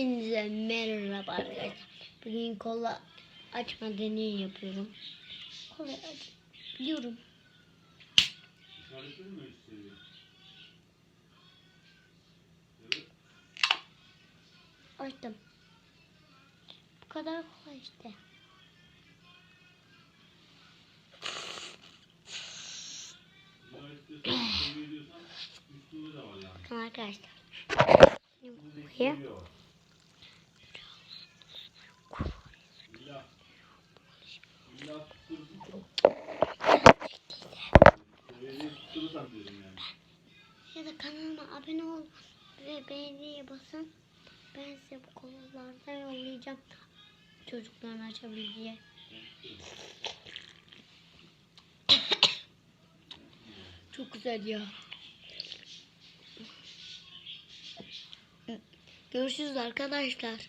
Hepinize merhaba arkadaşlar. Bugün kola açma deneyi yapıyorum. Kola aç. Biliyorum. Açtım. Bu kadar kolay işte. İşaretleri üst Ya da kanalıma abone ol ve beğeniye basın. Ben size bu kolalardan yollayacağım. Çocukların açabileceği. Çok güzel ya. Görüşürüz arkadaşlar.